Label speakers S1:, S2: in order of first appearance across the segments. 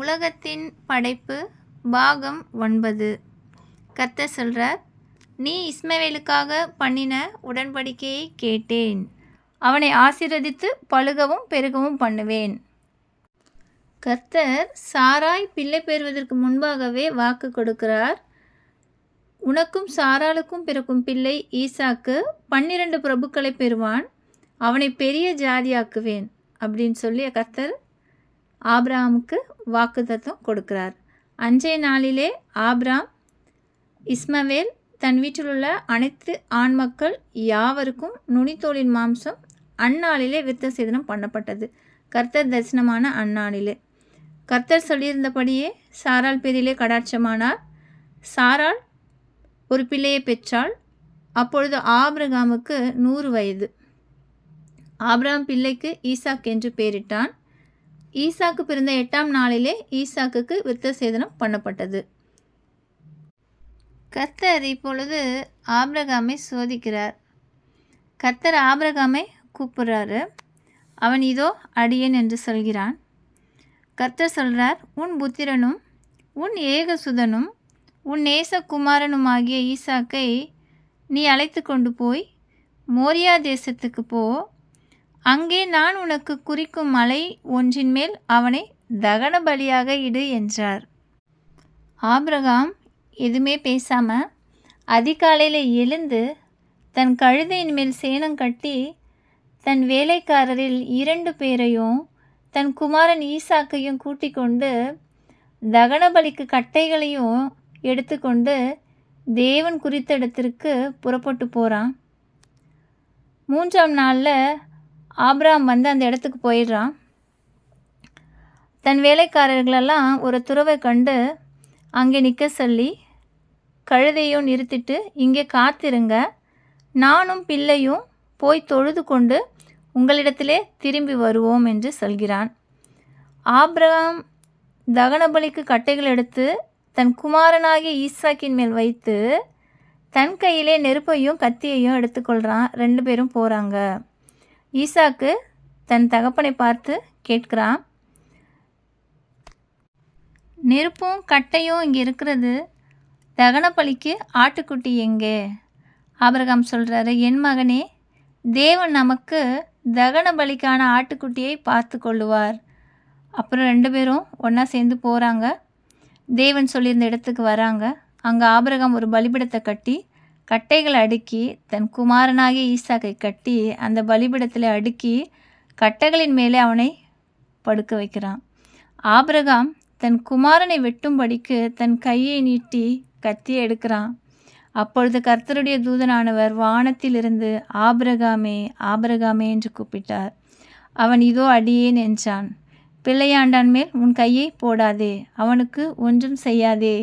S1: உலகத்தின் படைப்பு பாகம் ஒன்பது. கர்த்தர் சொல்கிறார் நீ இஸ்மவேலுக்காக பண்ணின உடன்படிக்கையை கேட்டேன். அவனை ஆசிர்வதித்து பழுகவும் பெருகவும் பண்ணுவேன். கர்த்தர் சாராய் பிள்ளை பெறுவதற்கு முன்பாகவே வாக்கு கொடுக்கிறார். உனக்கும் சாராளுக்கும் பிறக்கும் பிள்ளை ஈசாக்கு பன்னிரண்டு பிரபுக்களை பெறுவான். அவனை பெரிய ஜாதியாக்குவேன். அப்படின்னு சொல்லி கர்த்தர் ஆப்ராமுக்கு வாக்குத்தத்தம் கொடுக்கிறார். அன்றைய நாளிலே ஆப்ராம் இஸ்மவேல் தன் வீட்டில் உள்ள அனைத்து ஆண் மக்கள் யாவருக்கும் நுனித்தோலின் மாம்சம் அந்நாளிலே விருத்த சேதனம் பண்ணப்பட்டது. கர்த்தர் தரிசனமான அந்நாளிலே. கர்த்தர் சொல்லியிருந்தபடியே சாரால் பேரிலே கடாட்சமானார். சாரால் ஒரு பிள்ளையை பெற்றாள். அப்பொழுது ஆபிரகாமுக்கு நூறு வயது. ஆபிரகாம் பிள்ளைக்கு ஈசாக் என்று பெயரிட்டான். ஈசாக்கு பிறந்த எட்டாம் நாளிலே ஈசாக்குக்கு விருத்த சேதனம் பண்ணப்பட்டது. கர்த்தர் இப்பொழுது ஆபிரகாமை சோதிக்கிறார். கர்த்தர் ஆபிரகாமை கூப்பிடுறாரு. அவன் இதோ அடியேன் என்று சொல்கிறான். கர்த்தர் சொல்கிறார் உன் புத்திரனும் உன் ஏகசுதனும் உன் நேசகுமாரனுமாகிய ஈசாக்கை நீ அழைத்து கொண்டு போய் மோரியா தேசத்துக்கு போ. அங்கே நான் உனக்கு குறிக்கும் மலை ஒன்றின் மேல் அவனை தகன பலியாக இடு என்றார். ஆபிரகாம் எதுவுமே பேசாமல் அதிகாலையில் எழுந்து தன் கழுதையின் மேல் சேனம் கட்டி தன் வேலைக்காரரில் இரண்டு பேரையும் தன் குமாரன் ஈசாக்கையும் கூட்டிக் கொண்டு தகனபலிக்கு கட்டைகளையும் எடுத்துக்கொண்டு தேவன் குறித்த இடத்திற்கு புறப்பட்டு போகிறான் மூன்றாம் நாளில் ஆப்ராம் வந்து அந்த இடத்துக்கு போயிடுறான். தன் வேலைக்காரர்களெல்லாம் ஒரு துறவை கண்டு அங்கே நிற்க சொல்லி கழுதையும் நிறுத்திட்டு இங்கே காத்திருங்க. நானும் பிள்ளையும் போய் தொழுது கொண்டு உங்களிடத்திலே திரும்பி வருவோம் என்று சொல்கிறான். ஆப்ரகாம் தகனபலிக்கு கட்டைகள் எடுத்து தன் குமாரனாகிய ஈசாக்கின் மேல் வைத்து தன் கையிலே நெருப்பையும் கத்தியையும் எடுத்துக்கொள்கிறான் ரெண்டு பேரும் போகிறாங்க ஈசாக்கு தன் தகப்பனை பார்த்து கேட்கிறான் நெருப்பும் கட்டையும் இங்கே இருக்கிறது. தகனப்பலிக்கு ஆட்டுக்குட்டி எங்கே? ஆபரகாம் சொல்கிறாரு என் மகனே தேவன் நமக்கு தகன பலிக்கான ஆட்டுக்குட்டியை பார்த்து கொள்ளுவார். அப்புறம் ரெண்டு பேரும் ஒன்றா சேர்ந்து போகிறாங்க தேவன் சொல்லியிருந்த இடத்துக்கு வராங்க. அங்கே ஆபரகம் ஒரு பலிபிடத்தை கட்டி கட்டைகளை அடுக்கி தன் குமாரனாகிய ஈசாக்கை கட்டி அந்த பலிபிடத்தில் அடுக்கி கட்டைகளின் மேலே அவனை படுக்க வைக்கிறான். ஆபிரகாம் தன் குமாரனை வெட்டும்படிக்கு தன் கையை நீட்டி கத்தியை எடுக்கிறான். அப்பொழுது கர்த்தருடைய தூதனானவர் வானத்திலிருந்து ஆபிரகாமே ஆபிரகாமே என்று கூப்பிட்டார். அவன் இதோ அடியேன் என்றான். பிள்ளையாண்டான் மேல் உன் கையை போடாதே அவனுக்கு ஒன்றும் செய்யாதே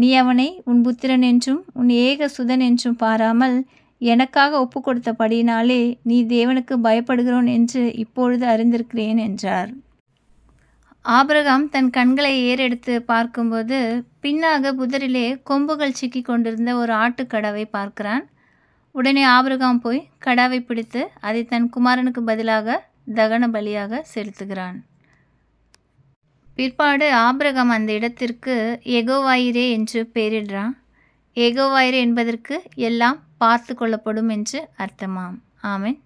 S1: நீ அவனை உன் புத்திரன் என்றும் உன் ஏக சுதன் என்றும் பாராமல் எனக்காக ஒப்பு கொடுத்தபடியினாலே நீ தேவனுக்கு பயப்படுகிறோன் என்று இப்பொழுது அறிந்திருக்கிறேன் என்றார். ஆபிரகாம் தன் கண்களை ஏறெடுத்து பார்க்கும்போது பின்னாக புதரிலே கொம்புகள் சிக்கி கொண்டிருந்த ஒரு ஆட்டுக்கடாவை பார்க்கிறான். உடனே ஆபிரகாம் போய் கடாவை பிடித்து அதை தன் குமாரனுக்கு பதிலாக தகன பலியாக செலுத்துகிறான். பிற்பாடு ஆபிரகாம் அந்த இடத்திற்கு எகோவாயிரே என்று பெயரிடுறான். எகோவாயிரே என்பதற்கு எல்லாம் பார்த்து கொள்ளப்படும் என்று அர்த்தமாம். ஆமேன்.